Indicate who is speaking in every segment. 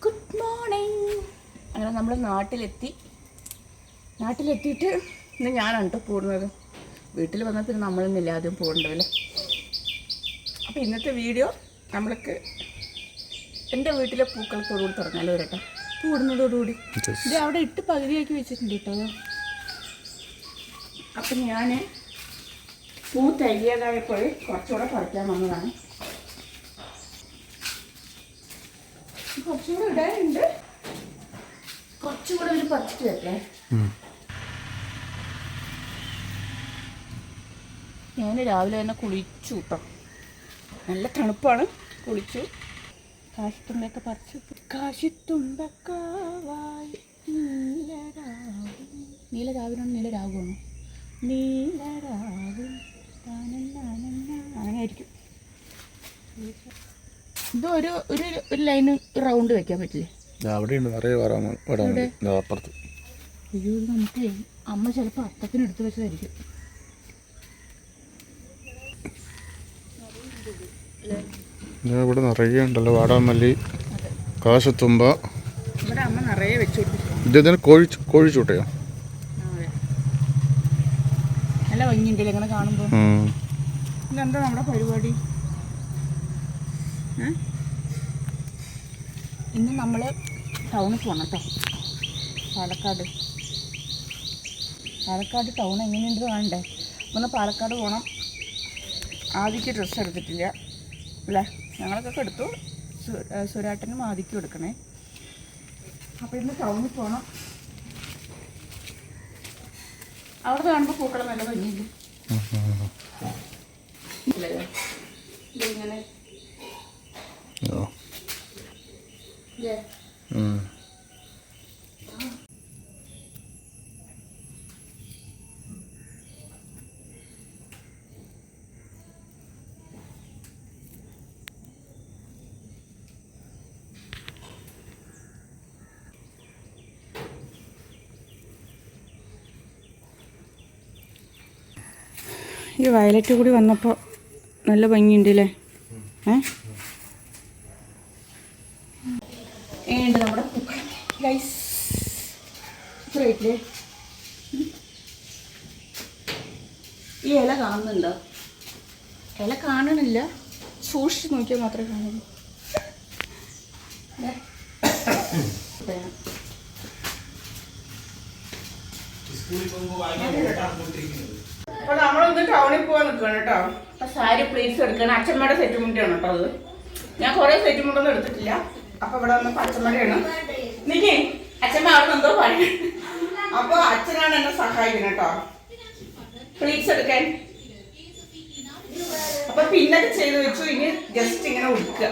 Speaker 1: Good morning അങ്ങനെ നമ്മൾ നാട്ടിലെത്തി. നാട്ടിലെത്തിയിട്ട് ഇന്ന് ഞാനാണ് കേട്ടോ പോകുന്നത് വീട്ടിൽ വന്നാൽ പിന്നെ നമ്മളൊന്നുമില്ല ആദ്യം പോകേണ്ടതല്ലേ അപ്പോൾ ഇന്നത്തെ വീഡിയോ നമ്മൾക്ക് എന്റെ വീട്ടിലെ പൂക്കളത്തോടുകൂടി തുടങ്ങാലോ കേട്ടോ പൂടുന്നതോടുകൂടി ഇത് അവിടെ ഇട്ട് പകുതിയാക്കി വെച്ചിട്ടുണ്ട് കേട്ടോ അപ്പം ഞാൻ പൂ തയ്യാതായപ്പോൾ കുറച്ചുകൂടെ പറിക്കാൻ വന്നതാണ്. കുറച്ചുകൂടെ ഇടാനുണ്ട്. കുറച്ചുകൂടെ ഒരു പറിച്ചിട്ട് വെക്കേ. ഞാൻ രാവിലെ തന്നെ കുളിച്ചു കേട്ടോ നല്ല തണുപ്പാണ്. കുളിച്ചു. കാശിത്തുമ്പൊക്കെ പറിച്ചു കാശിത്തുമ്പക്കാവായി നീലരാവും നീലരാവിനാണ് നീലരാകുവാണോ നീലരാവും അങ്ങനെ ആയിരിക്കും ഇത് ഒരു ഒരു ഒരു ലൈൻ റൗണ്ട് വെക്കാൻ പറ്റില്ലേ?
Speaker 2: അവിടെയുണ്ട്. നിറയെ വരാൻ അപ്പുറത്ത്.
Speaker 1: അയ്യോ ഇത് നമുക്ക് അമ്മ ചിലപ്പോൾ അത്തത്തിന് എടുത്ത് വെച്ചതായിരിക്കും.
Speaker 2: ഇവിടെ നിറയെ ഉണ്ടല്ലോ. വാടാമല്ലി കാശത്തുമ്പ.
Speaker 1: ഇവിടെ അമ്മ നിറയെ വെച്ചു കൊടുത്തിട്ടുണ്ട്.
Speaker 2: ഇത് ഇതിന് കോഴി കോഴിച്ചൂട്ടയോ
Speaker 1: നല്ല ഭംഗിയുണ്ടല്ലേ ഇങ്ങനെ കാണുമ്പോൾ ഇതെന്താ നമ്മുടെ പരിപാടി? ഇന്ന് നമ്മൾ ടൗണിൽ പോകണം കേട്ടോ പാലക്കാട്. പാലക്കാട് ടൗൺ എങ്ങനെയുണ്ട് കാണണ്ടേ? ഒന്ന് പാലക്കാട് പോകണം ആദിക്ക് ഡ്രസ്സ് എടുത്തിട്ടില്ല. അല്ലേ? ഞങ്ങൾക്കൊക്കെ എടുത്തു. സുരാട്ടനും ആദിക്കും എടുക്കണേ. അപ്പോൾ ഇന്ന് ടൗണിൽ പോകണം അവിടെ കാണുമ്പോൾ പൂക്കളം നല്ല ഭംഗിയില്ലേ ഇല്ലല്ലോ.
Speaker 2: ആ.
Speaker 1: ഇല്ലേ?
Speaker 2: ഉം.
Speaker 1: ഈ വയലറ്റ് കൂടി വന്നപ്പോൾ നല്ല ഭംഗിയുണ്ട് അല്ലേ ഏ ഏണ്ട് നമ്മുടെ പൂക്കൾ ഗൈസ് ഇത്രയില്ലേ ഈ ഇല കാണുന്നുണ്ടോ? ഇല കാണണില്ല. സൂക്ഷിച്ച് നോക്കിയാൽ മാത്രമേ കാണുള്ളൂ. അപ്പൊ നമ്മളൊന്ന് ടൗണിൽ പോവാൻ നിൽക്കണം കേട്ടോ. അപ്പൊ സാരി പ്ലീസ് എടുക്കണം. അച്ഛമ്മയുടെ സെറ്റ് മുണ്ടാണ് കേട്ടോ അത്. ഞാൻ കുറെ സെറ്റ് മുണ്ടൊന്നും എടുത്തിട്ടില്ല. അപ്പൊ ഇവിടെ വന്ന അച്ഛമ്മയുടെയാണ് നിക്കേ അച്ഛമ്മ അവിടെ എന്തോ പറയും അപ്പൊ അച്ഛനാണ് എന്നെ സഹായിക്കുന്നത് കേട്ടോ. പ്ലീസ് എടുക്കാൻ അപ്പൊ പിന്നൊക്കെ ചെയ്ത് വെച്ചു. ഇനി ജസ്റ്റ് ഇങ്ങനെ ഉടുക്കുക.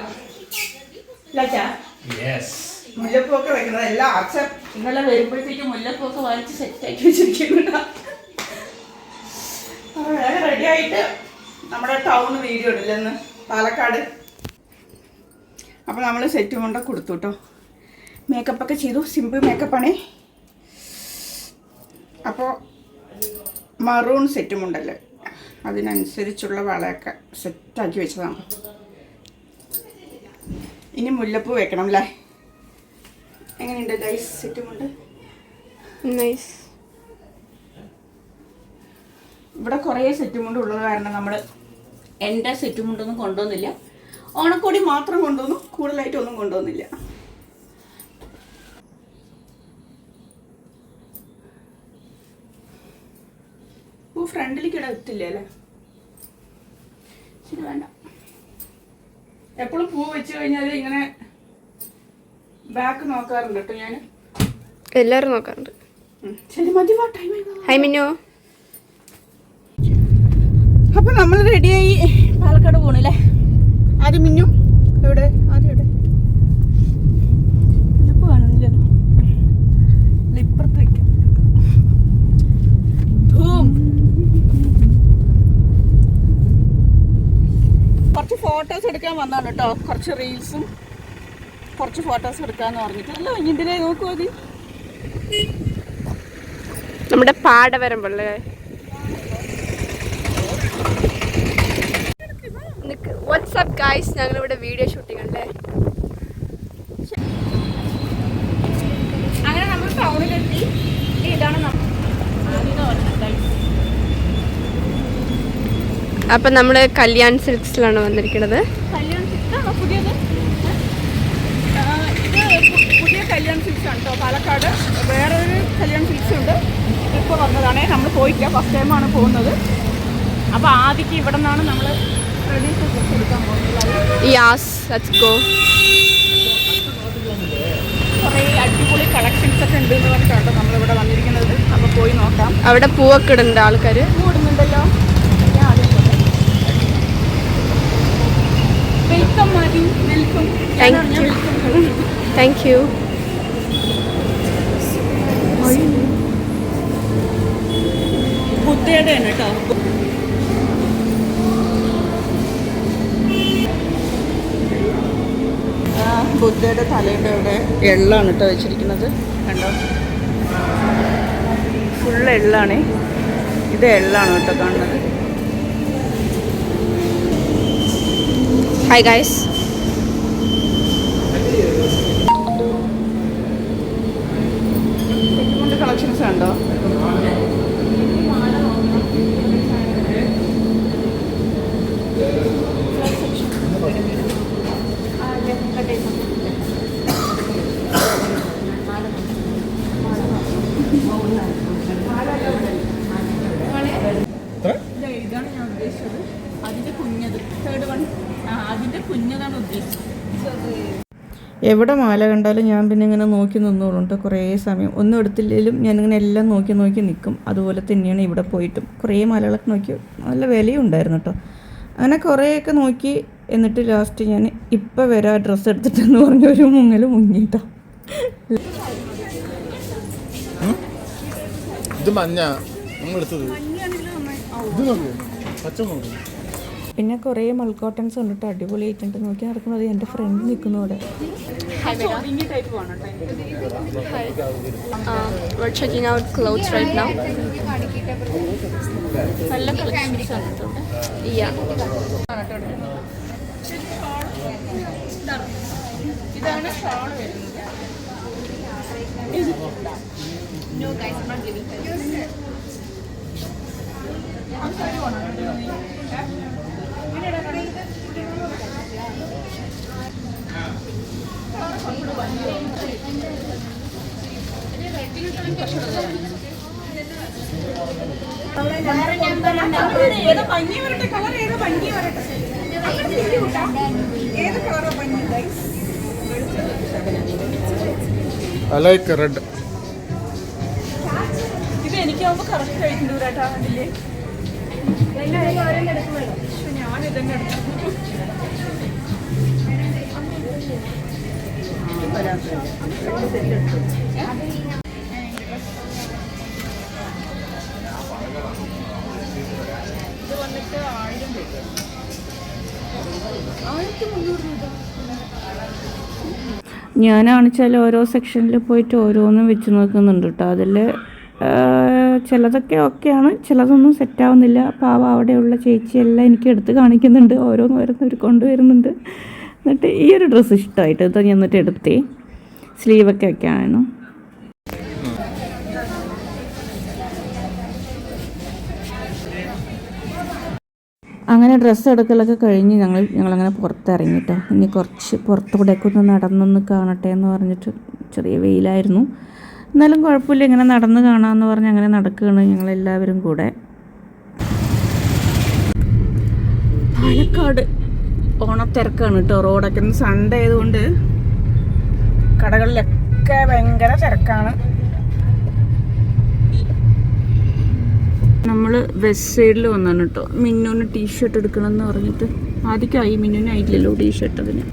Speaker 1: മുല്ലപ്പൂക്കെ വെക്കുന്നത് എല്ലാം ആർച്ച ഇന്നലെ വരുമ്പോഴത്തേക്ക് മുല്ലപ്പൂക്കെ വാങ്ങിച്ച് സെറ്റാക്കി വെച്ചിരിക്കുന്നുണ്ട് വേറെ റെഡി ആയിട്ട് നമ്മുടെ ടൗൺ വീഡിയോ ഇടില്ലെന്ന് പാലക്കാട്. അപ്പോൾ നമ്മൾ സെറ്റ് കൊണ്ട് കൊടുത്തു കേട്ടോ. മേക്കപ്പൊക്കെ ചെയ്തു. സിമ്പിൾ മേക്കപ്പാണേ അപ്പോൾ മറൂൺ സെറ്റും ഉണ്ടല്ലോ. അതിനനുസരിച്ചുള്ള വളയൊക്കെ സെറ്റാക്കി വെച്ചതാണ്. ഇനി മുല്ലപ്പൂ വെക്കണം അല്ലേ എങ്ങനെയുണ്ട് ഗൈസ് സെറ്റുമുണ്ട്
Speaker 3: നൈസ്
Speaker 1: ഇവിടെ കുറേ സെറ്റുമുണ്ട് ഉള്ളത് കാരണം നമ്മൾ എന്റെ സെറ്റുമുണ്ടൊന്നും കൊണ്ടുവന്നില്ല. ഓണക്കോടി മാത്രം കൊണ്ടുവന്നു. കൂടുതലായിട്ടൊന്നും കൊണ്ടുവന്നില്ല. പൂ ഫ്രണ്ടിലേക്ക് ഇടത്തില്ല അല്ലേ? ശരി വേണ്ട. എപ്പോഴും പൂ വെച്ച് കഴിഞ്ഞാൽ ഇങ്ങനെ ബാക്ക് നോക്കാറുണ്ട് കേട്ടോ ഞാൻ
Speaker 3: എല്ലാവരും നോക്കാറുണ്ട്.
Speaker 1: ശരി മതി വാ ടൈം
Speaker 3: ഹൈ മിന്നു.
Speaker 1: അപ്പൊ നമ്മൾ റെഡിയായി പാലക്കാട് പോണില്ലേ ആര് മിന്നു? എവിടെ? ആരും എവിടെ? ലിപ്പ് കാണുന്നില്ലല്ലോ. ലിപ്പുറത്ത് ഫോട്ടോസ് എടുക്കാൻ വന്നാണ് കേട്ടോ. കുറച്ച് റീൽസും കുറച്ച് ഫോട്ടോസ് എടുക്കാന്ന് പറഞ്ഞിട്ട്. അല്ല ഇതിലേ നോക്കൂ അതി
Speaker 3: നമ്മുടെ പാട വരുമ്പോഴേ വാട്സപ്പ് ഗായ്സ് ഞങ്ങളിവിടെ വീഡിയോ ഷൂട്ടിംഗ് അല്ലേ? അങ്ങനെ നമ്മൾ ടൗണിലെത്തി ഇതാണ് നമ്മൾ അപ്പം നമ്മൾ കല്യാൺ സിൽക്സിലാണ് വന്നിരിക്കുന്നത്.
Speaker 1: കല്യാൺ സിൽക്സ് ആണോ? പുതിയത്? ഇത് പു- പുതിയ കല്യാൺ സിൽക്സ് ആണ് കേട്ടോ പാലക്കാട്. വേറൊരു കല്യാൺ സിൽക്സ് ഉണ്ട്. ഇപ്പോൾ വന്നതാണേ. നമ്മൾ പോയില്ല ഫസ്റ്റ് ടൈമാണ് പോകുന്നത്. അപ്പോൾ ആദ്യക്ക് ഇവിടെ നിന്നാണ് നമ്മൾ കുറേ അടിപൊളി കളക്ഷൻസ് ഒക്കെ ഉണ്ട് എന്ന് പറഞ്ഞിട്ടാണ് നമ്മളിവിടെ വന്നിരിക്കുന്നത്. അപ്പോൾ പോയി നോക്കാം.
Speaker 3: അവിടെ പൂവൊക്കെ ഇടുന്നുണ്ട് ആൾക്കാർ
Speaker 1: കൂടുന്നുണ്ടല്ലോ വെൽക്കം മതി welcome
Speaker 3: Thank you. Thank you
Speaker 1: ബുദ്ധയുടെ ആണ് കേട്ടോ. ആ, ബുദ്ധയുടെ തലയുടെ ഇവിടെ എള്ളാണ് കേട്ടോ വെച്ചിരിക്കുന്നത്. കണ്ടോ? ഫുള്ള് എള്ളാണ്. ഇത് എള്ളാണ് കേട്ടോ കാണുന്നത്.
Speaker 3: ഹായ് ഗൈസ്
Speaker 1: കൊണ്ട് കളക്ഷൻസ് ഉണ്ടോ ഇതാണ് ഞാൻ ഉദ്ദേശിച്ചത് അതിന്റെ കുഞ്ഞത് തേർഡ് വൺ ആ അതിന്റെ കുഞ്ഞതാണ് ഉദ്ദേശിച്ചത് എവിടെ മാല കണ്ടാലും ഞാൻ പിന്നെ ഇങ്ങനെ നോക്കി നിന്നോളുണ്ട് കുറേ സമയം ഒന്നും എടുത്തില്ലെങ്കിലും ഇങ്ങനെ എല്ലാം നോക്കി നോക്കി നിൽക്കും അതുപോലെ തന്നെയാണ് ഇവിടെ പോയിട്ടും. കുറേ മാലകളൊക്കെ നോക്കി നല്ല വിലയും ഉണ്ടായിരുന്നു കേട്ടോ അങ്ങനെ കുറേയൊക്കെ നോക്കി എന്നിട്ട് ലാസ്റ്റ് ഞാൻ ഇപ്പം വരാം ഡ്രസ്സ് എടുത്തിട്ടെന്ന് പറഞ്ഞ ഒരു മുങ്ങൽ മുങ്ങിട്ടോ
Speaker 2: ഇത് മഞ്ഞ. നമ്മൾ എടുത്തത്. ഇത് പച്ച നോക്കൂ
Speaker 1: പിന്നെ കുറേ മൾക്കോട്ടൻസ് കണ്ടിട്ട് അടിപൊളിയായിട്ടുണ്ട് നോക്കി നടക്കുന്നത്. എന്റെ ഫ്രണ്ട് നിൽക്കുന്നു അവിടെ.
Speaker 3: We're checking out clothes right now.
Speaker 1: നല്ല കളക്ഷൻസ് ആണ് കേട്ടോ
Speaker 3: Yeah.
Speaker 1: ഇതാണ് ഷാൾ വരുന്നത്. ഏതാ പഞ്ഞി വരട്ടെ കളർ ഏതാ പഞ്ഞി വരട്ടെ ഏത് പഞ്ഞി
Speaker 2: ഐ ലൈക്ക് റെഡ്
Speaker 1: ഇത് എനിക്കാവുമ്പോ കറക്റ്റ് ആയിട്ടുണ്ട് കേട്ടാ അതില്ലേ ഇത് വന്നിട്ട് ഞാനാണെച്ചാൽ ഓരോ സെക്ഷനിൽ പോയിട്ട് ഓരോന്നും വെച്ച് നോക്കുന്നുണ്ട് കേട്ടോ അതിൽ ചിലതൊക്കെ ഓക്കെയാണ് ചിലതൊന്നും സെറ്റാവുന്നില്ല. പാവ അവിടെയുള്ള ചേച്ചിയെല്ലാം എനിക്ക് എടുത്ത് കാണിക്കുന്നുണ്ട് ഓരോന്ന് ഓരോന്നവർ കൊണ്ടുവരുന്നുണ്ട്. എന്നിട്ട് ഈ ഒരു ഡ്രസ്സ് ഇഷ്ടമായിട്ട് ഇത് ഞാൻ എന്നിട്ട് എടുത്തേ. സ്ലീവൊക്കെ വെക്കാനാണ്. അങ്ങനെ ഡ്രസ്സ് എടുക്കലൊക്കെ കഴിഞ്ഞ് ഞങ്ങൾ ഞങ്ങളങ്ങനെ പുറത്തിറങ്ങിട്ടോ ഇനി കുറച്ച് പുറത്തുകൂടെയൊക്കെ ഒന്ന് നടന്നൊന്ന് കാണട്ടെ എന്ന് പറഞ്ഞിട്ട് ചെറിയ വെയിലായിരുന്നു. എന്നാലും കുഴപ്പമില്ല ഇങ്ങനെ നടന്ന് കാണാമെന്ന് പറഞ്ഞ് അങ്ങനെ നടക്കുകയാണ് ഞങ്ങളെല്ലാവരും കൂടെ. പാലക്കാട് ഓണത്തിരക്കാണ് കേട്ടോ റോഡൊക്കെ സൺഡേ ആയതുകൊണ്ട് കടകളിലൊക്കെ ഭയങ്കര തിരക്കാണ്. നമ്മൾ വെസ്റ്റ് സൈഡിൽ വന്നാണ് കേട്ടോ മിന്നുവിന് ടീഷർട്ട് എടുക്കണം എന്ന് പറഞ്ഞിട്ട് ആദ്യമായി മിന്നുവിനായിട്ടില്ലല്ലോ ടീഷർട്ട് അതിന്.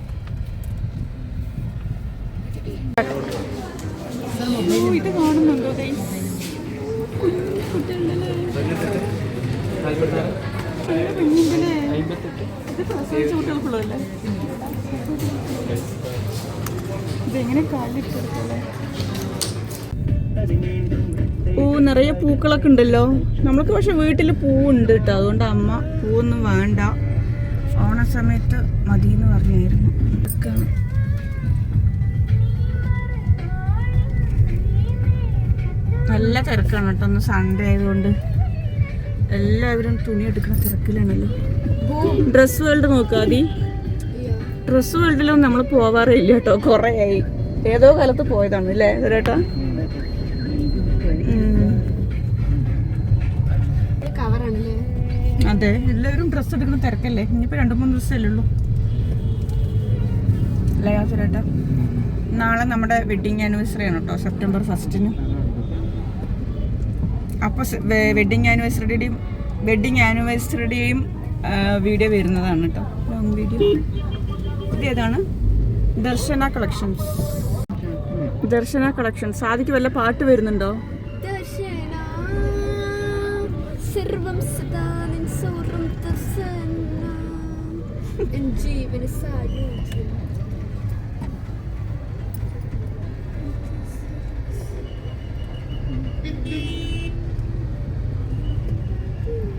Speaker 1: നിറയെ പൂക്കളൊക്കെ ഉണ്ടല്ലോ. നമ്മൾക്ക് പക്ഷെ വീട്ടിൽ പൂവുണ്ട് കേട്ടോ അതുകൊണ്ട് അമ്മ പൂവൊന്നും വേണ്ട. ഓണ സമയത്ത് മതി എന്ന് പറഞ്ഞായിരുന്നു നല്ല തിരക്കാണ് കേട്ടോ ഒന്ന് സൺഡേ ആയതുകൊണ്ട് എല്ലാവരും തുണി എടുക്കുന്ന തിരക്കിലാണല്ലോ. ഡ്രസ് വേൾഡ് നോക്കാതി ഡ്രസ് വേൾഡിലൊന്നും നമ്മൾ പോവാറേ ഇല്ല കേട്ടോ കുറേ ആയി. ഏതോ കാലത്ത് പോയതാണ് അല്ലേ ചേട്ടാ അതെ എല്ലാവരും ഡ്രസ്സ് എടുക്കുന്ന തിരക്കല്ലേ? ഇനിയിപ്പോൾ രണ്ട് മൂന്ന് ദിവസമല്ലേ ഉള്ളൂ. അല്ലേ നാളെ നമ്മുടെ വെഡിങ് ആനിവേഴ്സറി ആണ് കേട്ടോ സെപ്റ്റംബർ ഫസ്റ്റിന് അപ്പോൾ വെഡിങ് ആനിവേഴ്സറിയുടെയും വെഡിങ് ആനിവേഴ്സറിയുടെയും വീഡിയോ വരുന്നതാണ് കേട്ടോ. ലോങ് വീഡിയോ ഇത് ഏതാണ് ദർശന കളക്ഷൻസ് ദർശന കളക്ഷൻസ് ആദ്യം വല്ല പാട്ട് വരുന്നുണ്ടോ?
Speaker 3: ജീവന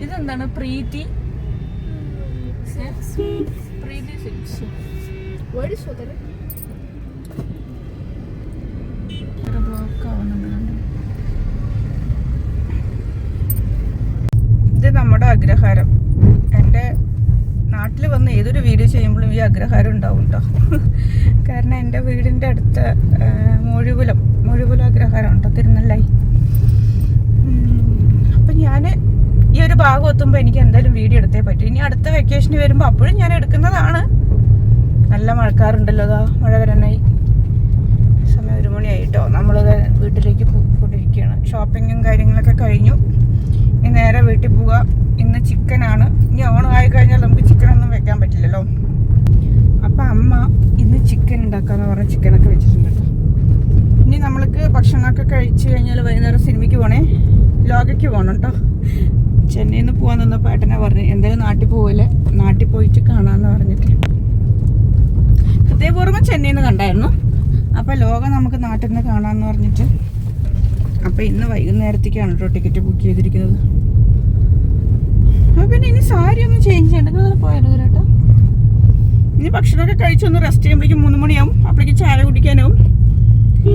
Speaker 1: ഇതെന്താണ് Preethi? Preethi
Speaker 3: Where is Shodara?
Speaker 1: Block ആവുന്നുണ്ട് ഇത് നമ്മുടെ അഗ്രഹാരം. എന്റെ നാട്ടിൽ വന്ന് ഏതൊരു വീഡിയോ ചെയ്യുമ്പോഴും ഈ അഗ്രഹാരം ഉണ്ടാവും കേട്ടോ കാരണം എന്റെ വീടിന്റെ അടുത്ത് മുഴുവലും മുഴുവലും അഗ്രഹാരം ഉണ്ടോ? തിരുനെല്ലായി അപ്പം ഞാൻ ഈ ഒരു ഭാഗം എത്തുമ്പോൾ എനിക്ക് എന്തായാലും വീഡിയോ എടുത്തേ പറ്റും. ഇനി അടുത്ത വെക്കേഷന് വരുമ്പോൾ അപ്പോഴും ഞാൻ എടുക്കുന്നതാണ്. നല്ല മഴക്കാറുണ്ടല്ലോ അതാ മഴ വരാനായി സമയം ഒരു മണിയായിട്ടോ. നമ്മളത് വീട്ടിലേക്ക് പോയിക്കൊണ്ടിരിക്കുകയാണ്. ഷോപ്പിങ്ങും കാര്യങ്ങളൊക്കെ കഴിഞ്ഞു. ഇനി നേരെ വീട്ടിൽ പോവുക. ഇന്ന് ചിക്കനാണ് ഇനി ഓണം ആയി കഴിഞ്ഞാൽ നമുക്ക് ചിക്കനൊന്നും വെക്കാൻ പറ്റില്ലല്ലോ. അപ്പം അമ്മ ഇന്ന് ചിക്കൻ ഉണ്ടാക്കാന്ന് പറഞ്ഞ ചിക്കനൊക്കെ വെച്ചിട്ടുണ്ട് കേട്ടോ. ഇനി നമ്മൾക്ക് ഭക്ഷണമൊക്കെ കഴിച്ച് കഴിഞ്ഞാൽ വൈകുന്നേരം സിനിമയ്ക്ക് പോണേ. ലോകയ്ക്ക് പോകണം കേട്ടോ. ചെന്നൈയിൽ നിന്ന് പോകാൻ നിന്നപ്പോൾ ഏട്ടനെ പറഞ്ഞു എന്തായാലും നാട്ടിൽ പോവില്ലേ? നാട്ടിൽ പോയിട്ട് കാണാമെന്ന് പറഞ്ഞിട്ട്. ഹൃദയപൂർവം ചെന്നൈയിൽ നിന്ന് കണ്ടായിരുന്നു. അപ്പോൾ ലോകം നമുക്ക് നാട്ടിൽ നിന്ന് കാണാമെന്ന് പറഞ്ഞിട്ട്. അപ്പോൾ ഇന്ന് വൈകുന്നേരത്തേക്കാണ് കേട്ടോ ടിക്കറ്റ് ബുക്ക് ചെയ്തിരിക്കുന്നത്. അപ്പോൾ പിന്നെ ഇനി സാരി ഒന്നും ചേഞ്ച് ചെയ്യണ്ട. പോയാലോ കേട്ടോ ഇനി ഭക്ഷണമൊക്കെ കഴിച്ചൊന്ന് റെസ്റ്റ് ചെയ്യുമ്പോഴേക്കും മൂന്ന് മണിയാവും. അപ്പോഴേക്കും ചായ കുടിക്കാനാവും.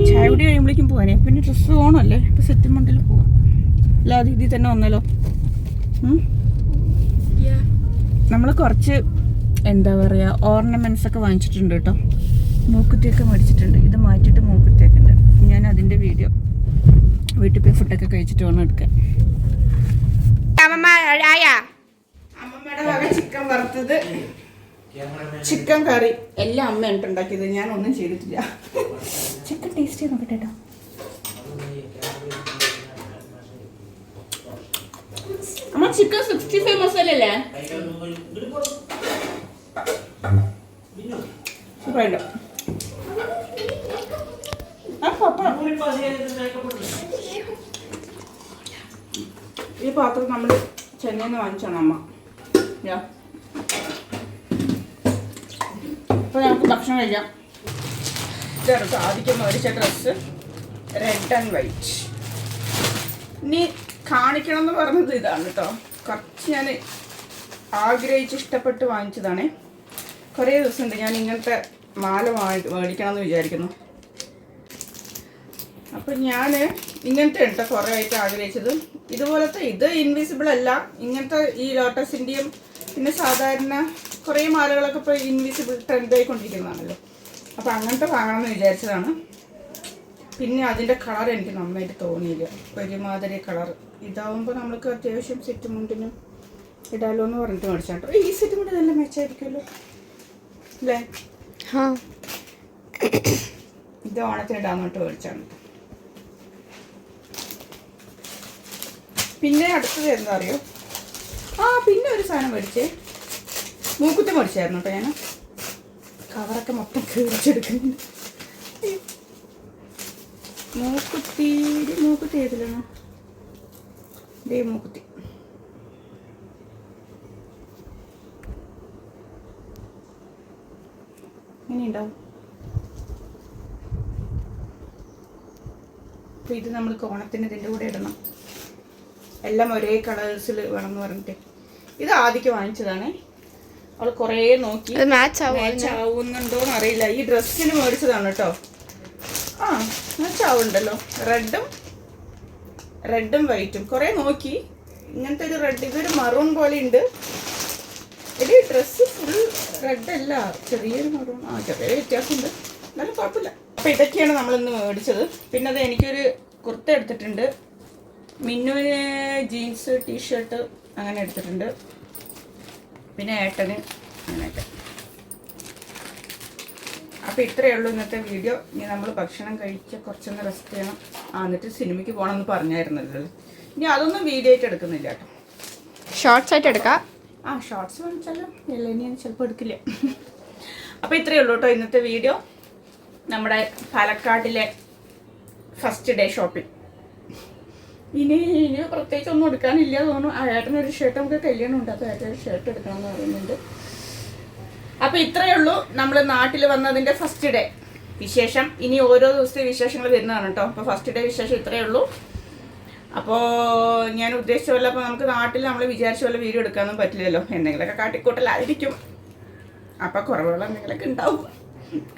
Speaker 1: ചായ കുടി കഴിയുമ്പോഴേക്കും പോകാനേ പിന്നെ ഡ്രസ്സ് പോകണമല്ലേ ഇപ്പോൾ സെറ്റ് മണ്ടിൽ പോവാം. അല്ലാതെ ഇതിൽ തന്നെ.
Speaker 3: Yeah.
Speaker 1: നമ്മൾ കുറച്ച് എന്താ പറയുക ഓർണമെന്റ്സ് ഒക്കെ വാങ്ങിച്ചിട്ടുണ്ട് കേട്ടോ. മൂക്കുത്തിയൊക്കെ മേടിച്ചിട്ടുണ്ട്. ഇത് മാറ്റിയിട്ട് മൂക്കുത്തിയൊക്കെ ഉണ്ട്. ഞാൻ അതിന്റെ വീഡിയോ വീട്ടിൽ പോയി ഫുഡൊക്കെ കഴിച്ചിട്ട് വേണം എടുക്കാൻ. അമ്മമ്മയുടെ വക ചിക്കൻ വറുത്തത്. ചിക്കൻ കറി. എല്ലാം അമ്മയാണ് ഉണ്ടാക്കിയത് ഞാൻ ഒന്നും ചെയ്തിട്ടില്ല. ചിക്കൻ ടേസ്റ്റ് ചെയ്ത് നോക്കട്ടെ കേട്ടോ അമ്മ ചിക്കൻ സിക്സ്റ്റി ഫൈവ് മസാല അല്ലേ? സൂപ്പറായിട്ട് ഈ പാത്രം നമ്മൾ ചെന്നൈയിൽ നിന്ന് വാങ്ങിച്ചാണ് അമ്മ. അപ്പോൾ നമുക്ക് ഭക്ഷണം കഴിക്കാം. ഇതാണ് ആദ്യം മേടിച്ച ഡ്രസ്സ് റെഡ് ആൻഡ് വൈറ്റ് ഇനി കാണിക്കണം എന്ന് പറഞ്ഞത് ഇതാണ് കേട്ടോ കുറച്ച് ഞാൻ ആഗ്രഹിച്ച് ഇഷ്ടപ്പെട്ട് വാങ്ങിച്ചതാണ്. കുറേ ദിവസമുണ്ട് ഞാൻ ഇങ്ങനത്തെ മാല വാങ്ങി മേടിക്കണം എന്ന് വിചാരിക്കുന്നു. അപ്പം ഞാൻ ഇങ്ങനത്തെ ഉണ്ട് കുറേ ആയിട്ട് ആഗ്രഹിച്ചത്. ഇതുപോലത്തെ ഇത് ഇൻവിസിബിൾ അല്ല. ഇങ്ങനത്തെ ഈ ലോട്ടസിന്റെയും പിന്നെ സാധാരണ കുറേ മാലകളൊക്കെ ഇപ്പോൾ ഇൻവിസിബിൾ ട്രെൻഡ് ആയിക്കൊണ്ടിരിക്കുന്നതാണല്ലോ അപ്പോൾ അങ്ങനത്തെ വാങ്ങണം എന്ന് വിചാരിച്ചതാണ്. പിന്നെ അതിന്റെ കളർ എനിക്ക് നന്നായിട്ട് തോന്നിയില്ല. ഒരുമാതിരി കളർ ഇതാവുമ്പോൾ നമ്മൾക്ക് അത്യാവശ്യം സെറ്റ് മുണ്ടിനും ഇടാലോ എന്ന് പറഞ്ഞിട്ട് മേടിച്ചാട്ടോ. ഈ സെറ്റ് മുണ്ട് നല്ല മെച്ചമായിരിക്കുമല്ലോ അല്ലേ. ഇത് ഓണത്തിന് ഇടാന്നിട്ട് മേടിച്ചാണ് പിന്നെ അടുത്തത് എന്താ അറിയോ? ആ പിന്നെ ഒരു സാധനം മേടിച്ചേ. മൂക്കുത്തി മേടിച്ചായിരുന്നു കേട്ടോ ഞാൻ കവറൊക്കെ മൊത്തം കീറിച്ചെടുക്കുന്നു മൂക്കുത്തി മൂക്കുത്തി ഏതിലാണ്? ദേ മൂക്കുത്തി. ഇങ്ങനെയുണ്ടാവും. അപ്പോൾ ഇത് നമ്മൾ ഓണത്തിന് ഇതിന്റെ കൂടെ ഇടണം. എല്ലാം ഒരേ കളേഴ്സിൽ വേണം എന്ന് പറഞ്ഞിട്ട്. ഇത് ആദ്യക്ക് വാങ്ങിച്ചതാണ്. അവൾ കുറേ നോക്കി.
Speaker 3: മാച്ച് ആവും
Speaker 1: മാച്ച് ആവുന്നുണ്ടോന്ന് അറിയില്ല ഈ ഡ്രസ്സിന് മേടിച്ചതാണ് കേട്ടോ. ആ മാച്ച് ആവുന്നുണ്ടല്ലോ. റെഡും റെഡും വൈറ്റും കുറേ നോക്കി. ഇങ്ങനത്തെ ഒരു റെഡ് ഇതൊരു മറൂൺ പോലെ ഉണ്ട് എടി ഡ്രസ്സ് ഫുൾ റെഡ് അല്ല. ചെറിയൊരു മറൂൺ ആ ചെറിയ വ്യത്യാസമുണ്ട്. എന്നാലും കുഴപ്പമില്ല. അപ്പോൾ ഇതൊക്കെയാണ് നമ്മളിന്ന് മേടിച്ചത്. പിന്നെ അത് എനിക്കൊരു കുർത്ത എടുത്തിട്ടുണ്ട്. മിന്നുവിന് ജീൻസ് ടീഷർട്ട് അങ്ങനെ എടുത്തിട്ടുണ്ട്. പിന്നെ ഏട്ടന് അങ്ങനെയൊക്കെ. അപ്പോൾ ഇത്രയേ ഉള്ളൂ ഇന്നത്തെ വീഡിയോ. ഇനി നമ്മൾ ഭക്ഷണം കഴിച്ച് കുറച്ചൊന്ന് റെസ്റ്റ് ചെയ്യണം. ആ എന്നിട്ട് സിനിമയ്ക്ക് പോകണമെന്ന് പറഞ്ഞായിരുന്നല്ലോ. ഇനി അതൊന്നും വീഡിയോ ആയിട്ട് എടുക്കുന്നില്ല കേട്ടോ.
Speaker 3: ഷോർട്സ് ആയിട്ട് എടുക്കാം?
Speaker 1: ആ ഷോർട്സ് വാങ്ങിച്ചാലോ ഇല്ല ഇനി ചിലപ്പോൾ എടുക്കില്ല. അപ്പോൾ ഇത്രയേ ഉള്ളൂ കേട്ടോ ഇന്നത്തെ വീഡിയോ. നമ്മുടെ പാലക്കാടിലെ ഫസ്റ്റ് ഡേ ഷോപ്പിംഗ് ഇനി ഇനി പ്രത്യേകിച്ച് ഒന്നും എടുക്കാനില്ല തോന്നുന്നു. ആ ഏട്ടനൊരു ഷർട്ട് നമുക്ക് കല്യാണം ഉണ്ട് അപ്പോൾ ഒരു ഷർട്ട് എടുക്കണം എന്ന് പറയുന്നുണ്ട്. അപ്പോൾ ഇത്രയേ ഉള്ളൂ. നമ്മൾ നാട്ടിൽ വന്നതിന്റെ ഫസ്റ്റ് ഡേ വിശേഷം. ഇനി ഓരോ ദിവസത്തെ വിശേഷങ്ങൾ വരുന്നതാണ് കേട്ടോ. അപ്പോൾ ഫസ്റ്റ് ഡേ വിശേഷം ഇത്രയേ ഉള്ളൂ. അപ്പോൾ ഞാൻ ഉദ്ദേശിച്ച പോലെ അപ്പോൾ നമുക്ക് നാട്ടിൽ നമ്മൾ വിചാരിച്ച പോലെ വീഡിയോ എടുക്കാനൊന്നും പറ്റില്ലല്ലോ. എന്തെങ്കിലുമൊക്കെ കാട്ടിക്കൂട്ടലായിരിക്കും. അപ്പോൾ കുറവുകൾ എന്തെങ്കിലുമൊക്കെ ഉണ്ടാവും.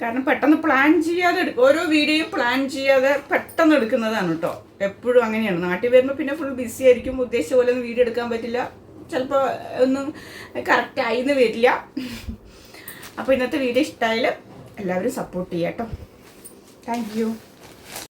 Speaker 1: കാരണം പെട്ടെന്ന് പ്ലാൻ ചെയ്യാതെ എടുക്കും ഓരോ വീഡിയോയും പ്ലാൻ ചെയ്യാതെ പെട്ടെന്ന് എടുക്കുന്നതാണ് കേട്ടോ എപ്പോഴും അങ്ങനെയാണ്. നാട്ടിൽ വരുമ്പോൾ പിന്നെ ഫുൾ ബിസി ആയിരിക്കും. ഉദ്ദേശിച്ച പോലെ ഒന്നും വീഡിയോ എടുക്കാൻ പറ്റില്ല. ചിലപ്പോൾ ഒന്നും കറക്റ്റ് ആയിന്ന് വരില്ല. അപ്പോൾ ഇന്നത്തെ വീഡിയോ ഇഷ്ടമായാലും എല്ലാവരും സപ്പോർട്ട് ചെയ്യാം കേട്ടോ താങ്ക്